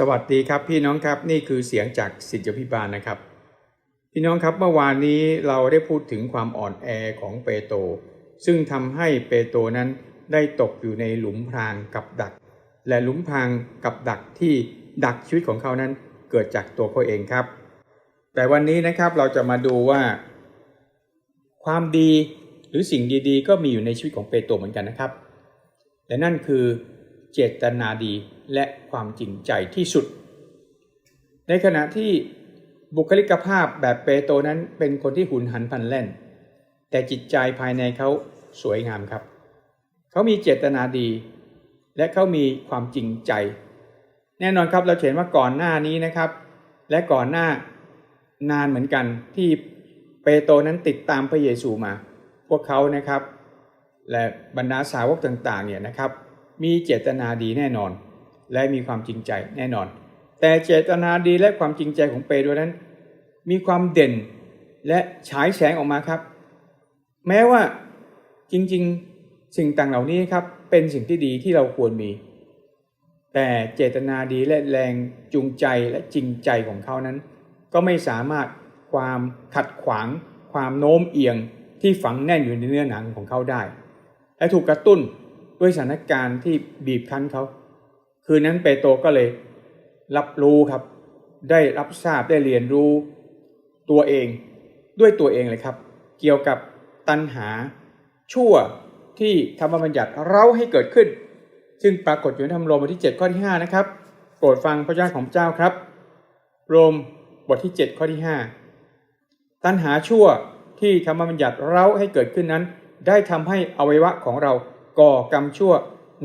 สวัสดีครับพี่น้องครับนี่คือเสียงจากสิทธิพิบาลนะครับ พี่น้องครับเมื่อวานนี้เราได้พูดถึงความอ่อนแอของเปโตรซึ่งทำให้เปโตรนั้นได้ตกอยู่ในหลุมพรางกับดัก และหลุมพรางกับดักที่ดักชีวิตของเขานั้นเกิดจากตัวเขาเองครับ แต่วันนี้นะครับเราจะมาดูว่า ความดีหรือสิ่งดีๆ ก็มีอยู่ในชีวิตของเปโตรเหมือนกันนะครับและนั่นคือเจตนาดี และความจริงใจที่สุด ในขณะที่บุคลิกภาพแบบเปโตรนั้นเป็นคนที่หุนหันพันแล่น แต่จิตใจภายในเขาสวยงามครับ เขามีเจตนาดี และเขามีความจริงใจ แน่นอนครับเราเห็นว่าก่อนหน้านี้นะครับ และก่อนหน้านานเหมือนกันที่เปโตรนั้นติดตามพระเยซูมา พวกเขานะครับ และบรรดาสาวกต่างๆเนี่ยนะครับ มีเจตนาดีแน่นอน และมีความจริงใจแน่นอน แต่เจตนาดีและความจริงใจของเปโตรนั้น มีความเด่นและฉายแสงออกมาครับ แม้ว่าจริงๆสิ่งต่างเหล่านี้ครับเป็นสิ่งที่ดีที่เราควรมี แต่เจตนาดีและแรงจูงใจและจริงใจของเขานั้น ก็ไม่สามารถความขัดขวาง ความโน้มเอียงที่ฝังแน่นอยู่ในเนื้อหนังของเขาได้ และถูกกระตุ้นด้วยสถานการณ์ที่บีบคั้นเขา คืนนั้นเปโตรก็เลยรับรู้ครับ ได้รับทราบได้เรียนรู้ตัวเองด้วยตัวเองเลยครับ เกี่ยวกับตัณหาชั่วที่ธรรมบัญญัติเราให้เกิดขึ้น ซึ่งปรากฏอยู่ในธรรมโรมบทที่ 7 ข้อที่ 5 นะครับ โปรดฟังพระเจ้าของเจ้าครับ โรมบทที่ 7 ข้อที่ 5 ตัณหาชั่วที่ธรรมบัญญัติเราให้เกิดขึ้นนั้น ได้ทำให้อวัยวะของเราก่อกรรมชั่ว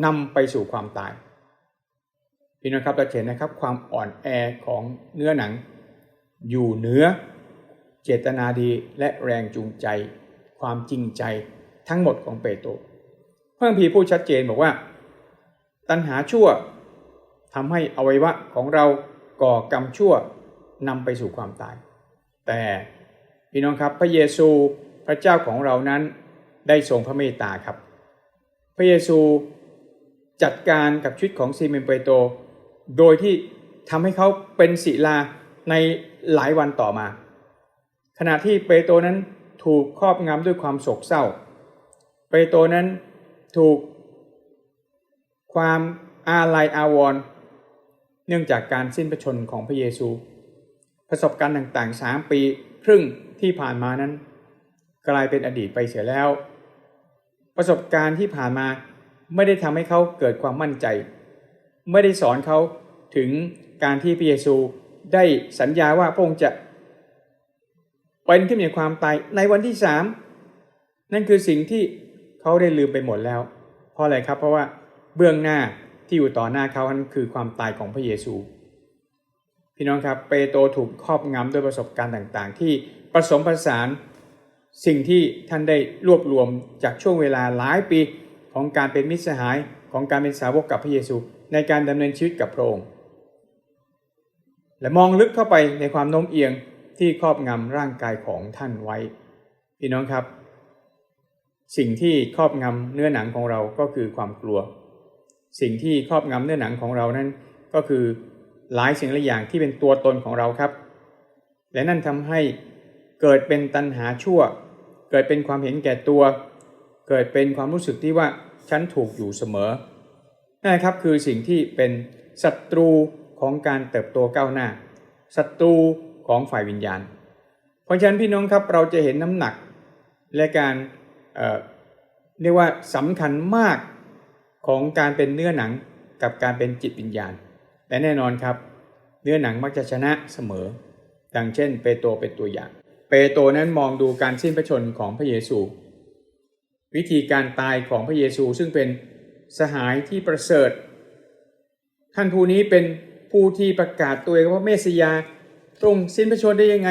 นำไปสู่ความตาย พี่น้องครับเราเห็นนะครับความอ่อนแอของเนื้อหนัง อยู่เหนือเจตนาดีและแรงจูงใจ ความจริงใจทั้งหมดของเปโตรพระคัมภีร์พูดชัดเจนบอกว่า ตัณหาชั่วทำให้อวัยวะของเราก่อกรรมชั่วนำไปสู่ความตาย แต่พี่น้องครับพระเยซูพระเจ้าของเรานั้นได้ทรงพระเมตตาครับ พระเยซูจัดการกับชีวิตของซีเมนเปโตร โดยที่ทำให้เขาเป็นศิลาในหลายวันต่อมา ขณะที่เปโตรนั้นถูกครอบงำด้วยความโศกเศร้า เปโตรนั้นถูกความอาลัยอาวรณ์เนื่องจากการสิ้นพระชนของพระเยซู ประสบการณ์ต่างๆสามปีครึ่งที่ผ่านมานั้น กลายเป็นอดีตไปเสียแล้ว ประสบการณ์ที่ผ่านมาไม่ได้ทำให้เขาเกิดความมั่นใจ ไม่ได้สอนเขาถึงการที่พระเยซูได้สัญญาว่าพระองค์จะเป็นที่มีความตายในวันที่สามนั่นคือสิ่งที่เขาได้ลืมไปหมดแล้ว เพราะอะไรครับเพราะว่าเบื้องหน้าที่อยู่ต่อหน้าเขานั้นคือความตายของพระเยซู พี่น้องครับเปโตรถูกครอบงำด้วยประสบการณ์ต่างๆ ที่ผสมผสานสิ่งที่ท่านได้รวบรวมจากช่วงเวลาหลายปีของการเป็นมิตรสหายของการเป็นสาวกกับพระเยซู ในการดำเนินชีวิตกับพระองค์ และมองลึกเข้าไปในความโน้มเอียงที่ครอบงำร่างกายของท่านไว้ พี่น้องครับ สิ่งที่ครอบงำเนื้อหนังของเราก็คือความกลัว สิ่งที่ครอบงำเนื้อหนังของเรานั้นก็คือหลายสิ่งหลายอย่างที่เป็นตัวตนของเราครับ และนั่นทำให้เกิดเป็นตัณหาชั่ว เกิดเป็นความเห็นแก่ตัว เกิดเป็นความรู้สึกที่ว่าฉันถูกอยู่เสมอ นั่นครับคือสิ่งที่เป็นศัตรูของการเติบโตก้าวหน้าศัตรูของฝ่ายวิญญาณ เพราะฉะนั้นพี่น้องครับเราจะเห็นน้ำหนักและการเเรียกว่าสำคัญมากของการเป็นเนื้อหนังกับการเป็นจิตวิญญาณและแน่นอนครับ เนื้อหนังมักจะชนะเสมอ ดังเช่น เปโตรเป็นตัวอย่าง เปโตรนั้นมองดูการสิ้นพระชนของพระเยซู วิธีการตายของพระเยซูซึ่งเป็น สหายที่ประเสริฐ ท่านผู้นี้เป็นผู้ที่ประกาศตัวเองว่าเมสยาตรงสิ้นพระชนได้ยังไง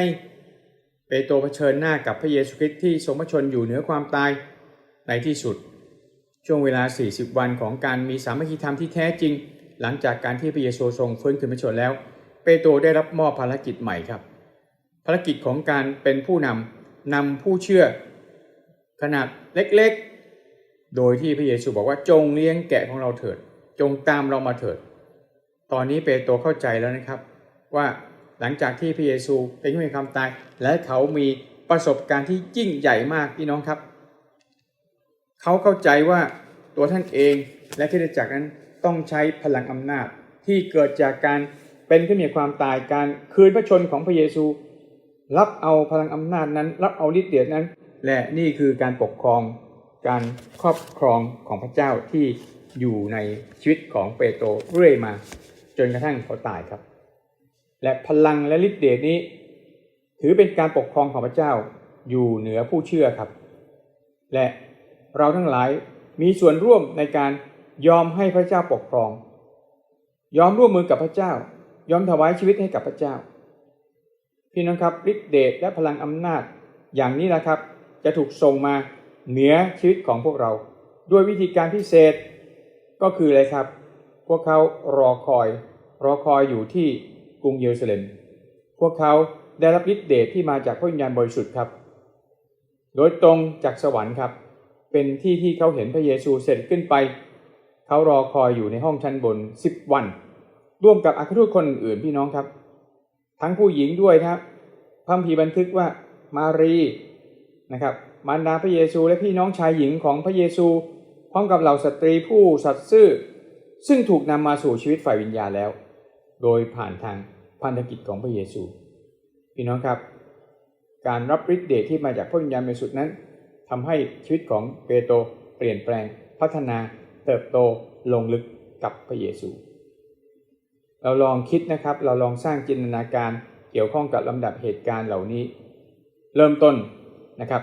เปโตรเผชิญหน้ากับพระเยซูคริสต์ที่ทรงพระชนอยู่เหนือความตายในที่สุด ช่วงเวลา 40 วันของการมีสามัคคีธรรมที่แท้จริง หลังจากการที่พระเยซูทรงฟื้นขึ้นพระชนแล้ว เปโตรได้รับมอบภารกิจใหม่ครับ ภารกิจของการเป็นผู้นำนำผู้เชื่อ ขนาดเล็กๆ โดยที่พระเยซูบอกว่าจงเลี้ยงแกะของเราเถิด จงตามเรามาเถิด ตอนนี้เปโตรเข้าใจแล้วนะครับ ว่าหลังจากที่พระเยซูเป็นผู้มีความตาย และเขามีประสบการณ์ที่ยิ่งใหญ่มากพี่น้องครับ เขาเข้าใจว่าตัวท่านเองและคริสตจักรนั้นต้องใช้พลังอำนาจที่เกิดจากการเป็นผู้มีความตายการคืนพระชนของพระเยซู รับเอาพลังอำนาจนั้น รับเอาฤทธิ์เดชนั้น และนี่คือการปกครอง การครอบครองของพระเจ้าที่อยู่ในชีวิตของเปโตรเรื่อยมา จนกระทั่งเขาตายครับ และพลังและฤทธิ์เดชนี้ ถือเป็นการปกครองของพระเจ้าอยู่เหนือผู้เชื่อครับ และเราทั้งหลายมีส่วนร่วมในการยอมให้พระเจ้าปกครอง ยอมร่วมมือกับพระเจ้า ยอมถวายชีวิตให้กับพระเจ้า พี่น้องครับฤทธิ์เดชและพลังอำนาจอย่างนี้นะครับ จะถูกส่งมา เหนือชีวิตของพวกเราด้วยวิธีการพิเศษก็คืออะไรครับ พวกเขารอคอย รอคอยอยู่ที่กรุงเยรูซาเล็ม พวกเขาได้รับฤทธิ์เดชที่มาจากพระวิญญาณบริสุทธิ์ครับ โดยตรงจากสวรรค์ครับ เป็นที่ที่เขาเห็นพระเยซูเสร็จขึ้นไป เขารอคอยอยู่ในห้องชั้นบน 10 วัน ร่วมกับอัครทูตคนอื่นพี่น้องครับ ทั้งผู้หญิงด้วยครับพระคัมภีบันทึกว่ามารีนะครับ มารดาพระเยซูและพี่น้องชายหญิงของพระเยซู พร้อมกับเหล่าสตรีผู้สัตย์ซื่อ ซึ่งถูกนำมาสู่ชีวิตฝ่ายวิญญาณแล้ว โดยผ่านทางพันธกิจของพระเยซู พี่น้องครับ การรับฤทธิ์เดชที่มาจากพระวิญญาณบริสุทธิ์นั้นทำให้ชีวิตของเปโตรเปลี่ยนแปลงพัฒนาเติบโตลงลึกกับพระเยซู เราลองคิดนะครับ เราลองสร้างจินตนาการเกี่ยวข้องกับลำดับเหตุการณ์เหล่านี้ เริ่มต้นนะครับ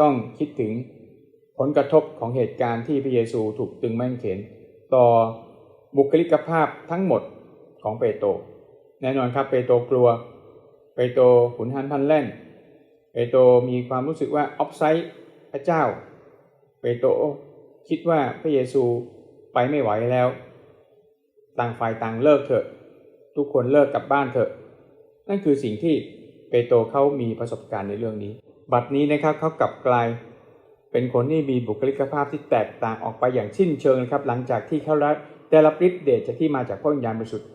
ต้องคิดถึงผลกระทบของเหตุการณ์ที่พระเยซูถูกตึงแม่งเขนต่อบุคลิกภาพทั้งหมดของเปโตรแน่นอนครับเปโตรกลัว เปโตรขุนหันพลันแล่น เปโตรมีความรู้สึกว่าออฟไซด์พระเจ้า เปโตรคิดว่าพระเยซูไปไม่ไหวแล้ว ต่างฝ่ายต่างเลิกเถอะ ทุกคนเลิกกลับบ้านเถอะ นั่นคือสิ่งที่เปโตรเขามีประสบการณ์ในเรื่องนี้ บัดนี้นะครับเขากลับกลาย เป็นคนที่มีบุคลิกภาพที่แตกต่างออกไปอย่างสิ้นเชิงนะครับ หลังจากที่เขาได้รับฤทธิ์เดชจากที่มาจากพระวิญญาณบริสุทธิ์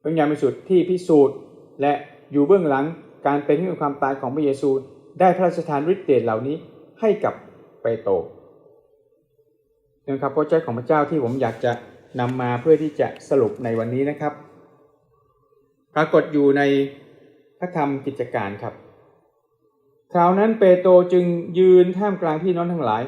พระวิญญาณบริสุทธิ์ที่พิสูจน์ และอยู่เบื้องหลังการเป็นขึ้นความตายของพระเยซู ได้พระราชทานฤทธิ์เดชเหล่านี้ให้กับเปโตรนะครับพระเจ้าของพระเจ้าที่ผมอยากจะนำมาเพื่อที่จะสรุปในวันนี้นะครับ ปรากฏอยู่ในพระธรรมกิจการครับ คราวนั้นเปโตรจึงยืนท่ามกลางพี่น้องทั้งหลาย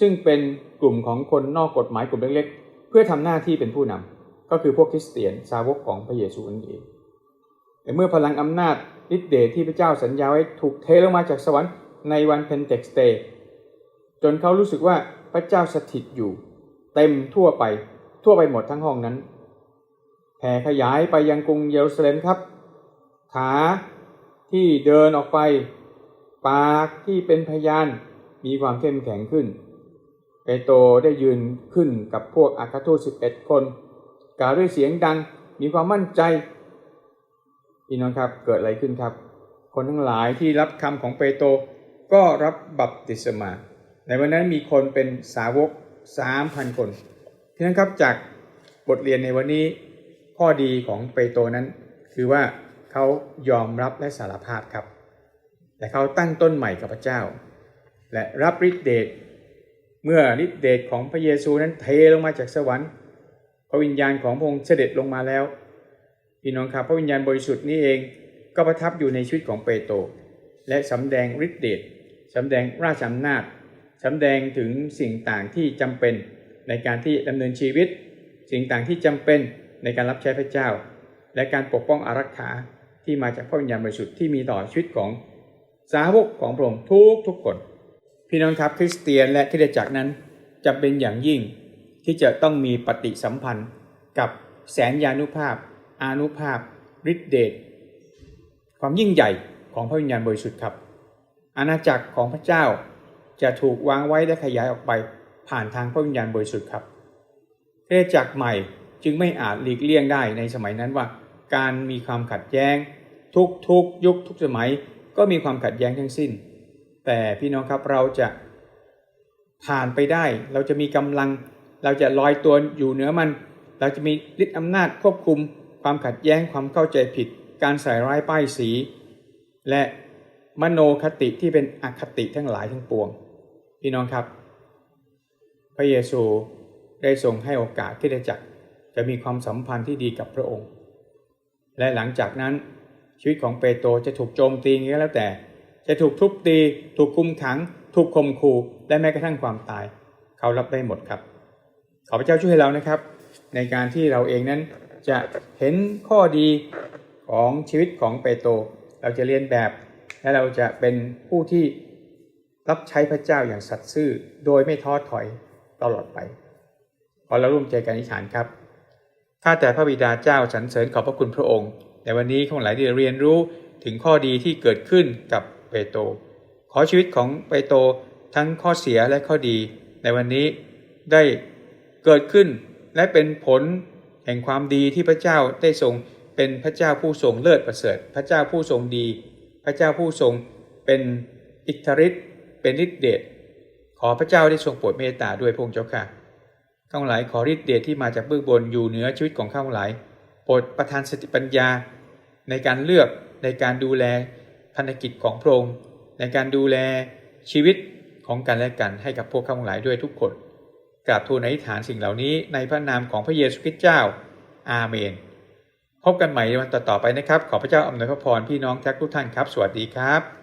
ซึ่งเป็นกลุ่มของคนนอกกฎหมายกลุ่มเล็กๆ เพื่อทำหน้าที่เป็นผู้นำก็คือพวกคริสเตียนสาวกของพระเยซูนั่นเองแต่เมื่อพลังอำนาจฤทธิ์เดชที่พระเจ้าสัญญาไว้ถูกเทลงมาจากสวรรค์ในวันเพนเทคสเตย์จนเขารู้สึกว่าพระเจ้าสถิตอยู่ เต็มทั่วไปทั่วไปหมดทั้งห้องนั้นแผ่ขยายไปยังกรุงเยรูซาเล็มครับ ขาที่เดินออกไป ปากที่เป็นพยานมีความเข้มแข็งขึ้นเปโตรได้ยืนขึ้นกับพวกอัครทูสิบเอ็ดคน กล่าวด้วยเสียงดังมีความมั่นใจพี่น้องครับเกิดอะไรขึ้นครับ คนทั้งหลายที่รับคำของเปโตรก็รับบัพติศมา ในวันนั้นมีคนเป็นสาวกสามพันคนพี่น้องครับจากบทเรียนในวันนี้ข้อดีของเปโตรนั้น คือว่าเขายอมรับและสารภาพครับ และเขาตั้งต้นใหม่กับพระเจ้า และรับฤทธิเดชเมื่อฤทธิเดชของพระเยซูนั้นเทลงมาจากสวรรค์ พระวิญญาณของพระองค์เสด็จลงมาแล้วพี่น้องครับพระวิญญาณบริสุทธิ์นี้เองก็ประทับอยู่ในชีวิตของเปโตรและสำแดงฤทธิเดชสำแดงราชอำนาจสำแดงถึงสิ่งต่างที่จำเป็นในการที่ดำเนินชีวิต สิ่งต่างที่จำเป็นในการรับใช้พระเจ้า และการปกป้องอารักขาที่มาจากพระวิญญาณบริสุทธิ์ที่มีต่อชีวิตของ สาวกของพระองค์ทุกทุกคน พี่น้องครับคริสเตียนและคริสตจักรนั้นจำเป็นอย่างยิ่งที่จะต้องมีปฏิสัมพันธ์กับแสนยานุภาพ อานุภาพฤทธิเดชความยิ่งใหญ่ของพระวิญญาณบริสุทธิ์ครับ อาณาจักรของพระเจ้าจะถูกวางไว้และขยายออกไปผ่านทางพระวิญญาณบริสุทธิ์ครับคริสตจักรใหม่จึงไม่อาจหลีกเลี่ยงได้ในสมัยนั้นว่า การมีความขัดแย้งทุกทุกยุคทุกสมัย ก็มีความขัดแย้งทั้งสิ้น แต่พี่น้องครับเราจะผ่านไปได้ เราจะมีกำลัง เราจะลอยตัวอยู่เหนือมัน เราจะมีฤทธิอำนาจควบคุม ความขัดแย้งความเข้าใจผิด การใส่ร้ายป้ายสี และมโนคติที่เป็นอคติทั้งหลายทั้งปวง พี่น้องครับ พระเยซูได้ทรงให้โอกาสที่ได้จักจะมีความสัมพันธ์ที่ดีกับพระองค์ และหลังจากนั้น ชีวิตของเปโตรจะถูกโจมตีอย่างนี้แล้วแต่ จะถูกทุบตี ถูกคุมขัง ถูกข่มขู่และแม้กระทั่งความตาย เขารับได้หมดครับ ขอพระเจ้าช่วยเรานะครับ ในการที่เราเองนั้นจะเห็นข้อดีของชีวิตของเปโตรเราจะเรียนแบบ และเราจะเป็นผู้ที่รับใช้พระเจ้าอย่างสัตย์ซื่อโดยไม่ท้อถอยตลอดไป ขอเราร่วมใจกันอธิษฐานครับข้าแต่พระบิดาเจ้าสรรเสริญขอบพระคุณพระองค์ ในวันนี้ข้าพเจ้าได้เรียนรู้ถึงข้อดีที่เกิดขึ้นกับเปโตรขอชีวิตของเปโตรทั้งข้อเสียและข้อดี ในวันนี้ได้เกิดขึ้นและเป็นผลแห่งความดีที่พระเจ้าได้ทรงเป็นพระเจ้าผู้ทรงเลิศประเสริฐ พระเจ้าผู้ทรงดี พระเจ้าผู้ทรงเป็นอิทธิฤทธิ์เป็นฤทธิเดชขอพระเจ้าได้ทรงโปรดเมตตาด้วยพระองค์เจ้าค่ะข้าพเจ้าหลายขอฤทธิเดชที่มาจากเบื้องบนอยู่เหนือชีวิตของข้าพเจ้าหลายโปรดประทานสติปัญญา ในการเลือกในการดูแลพันธกิจของพระองค์ในการดูแลชีวิตของกันและกันให้กับพวกข้าพงหลายด้วยทุกคนกราบทูลในฐานสิ่งเหล่านี้ในพระนามของพระเยซูคริสต์เจ้า อาเมน พบกันใหม่ในวันต่อๆไปนะครับ ขอพระเจ้าอำนวยพระพรพี่น้องทุกท่านครับ สวัสดีครับ